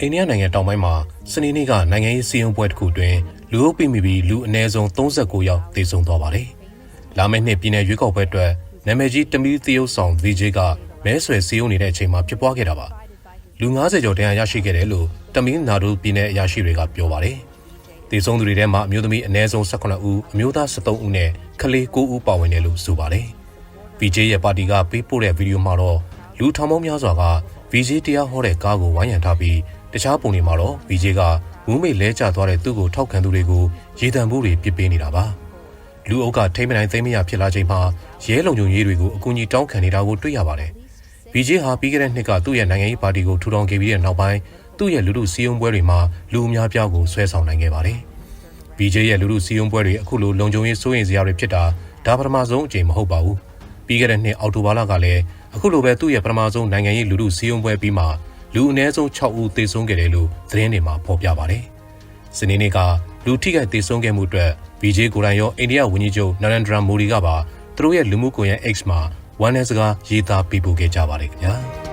အိန္ဒိယနိုင်ငံတောင်ပိုင်းမှာစနေနေ့ကနိုင်ငံရေးစီရင်ပွဲတစ်ခုတွင်လူအုပ်ပိမိပြီးလူအနည်းဆုံး39ယောက်သေဆုံးသွားပါတယ်။လာမယ့်နှစ်ပြည်내ရွေးကောက်ပွဲအတွက်နာမည်ကြီးတမီးသရုပ်ဆောင် VJ ကမဲဆွယ်စည်းရုံးနေတဲ့အချိန်မှာဖြစ်ပွားခဲ့တာပါ။လူ90ကျော်တရားရရှိခဲ့တယ်လို့တမီးနာဒူပြည်내အရာရှိတွေကပြောပါတယ်။သေဆုံးသူတွေထဲမှာအမျိုးသမီးအနည်းဆုံး18ဦးအမျိုးသား73ဦးနဲ့ကလေး9ဦးပါဝင်တယ်လို့ဆိုပါတယ်။ VJ ရဲ့ပါတီကပေးပို့တဲ့ဗီဒီယိုမှာတော့လူထောင်ပေါင်းများစွာက VJ တရားဟောတဲ့ကားကိုဝိုင်းရံထားပြီး တခြားပုံတွေမှာတော့ VJ ကမူးမေလဲကျသွားတဲ့သူ့ကိုထောက်ခံသူတွေကိုရေတံမှုတွေပြစ်ပေးနေတာပါလူအုပ်ကထိမ့်မနိုင်သိမ့်မရဖြစ်လာချိန်မှာရဲလုံခြုံရေးတွေကိုအကူအညီတောင်းခံနေတာကိုတွေ့ရပါတယ် VJ ဟာပြီးခဲ့တဲ့နှစ်ကသူ့ရဲ့နိုင်ငံရေးပါတီကိုထူထောင်ခဲ့ပြီးတဲ့နောက်ပိုင်းသူ့ရဲ့လူလူစည်းရုံးပွဲတွေမှာလူအများပြားကိုဆွဲဆောင်နိုင်ခဲ့ပါတယ် VJ ရဲ့လူလူစည်းရုံးပွဲတွေအခုလိုလုံခြုံရေးစိုးရိမ်စရာတွေဖြစ်တာဒါပထမဆုံးအကြိမ်မဟုတ်ပါဘူးပြီးခဲ့တဲ့နှစ်အောက်တိုဘာလကလည်းအခုလိုပဲသူ့ရဲ့ပထမဆုံးနိုင်ငံရေးလူလူစည်းရုံးပွဲပြီးမှ လူအနည်းဆုံး6ဦးသေဆုံးခဲ့တယ်လို့သတင်းတွေမှာဖော်ပြပါတယ်။စနေနေ့ကလူထိခိုက်သေဆုံးခဲ့မှုအတွက် BJ ကိုယ်တိုင်ရောအိန္ဒိယဝန်ကြီးချုပ်နရန်ဒရာမိုဒီကပါသူတို့ရဲ့လူမှုကွန်ရက် X မှာဝမ်းနည်းစကားရေးသားပေးပို့ခဲ့ကြပါတယ်ခင်ဗျာ။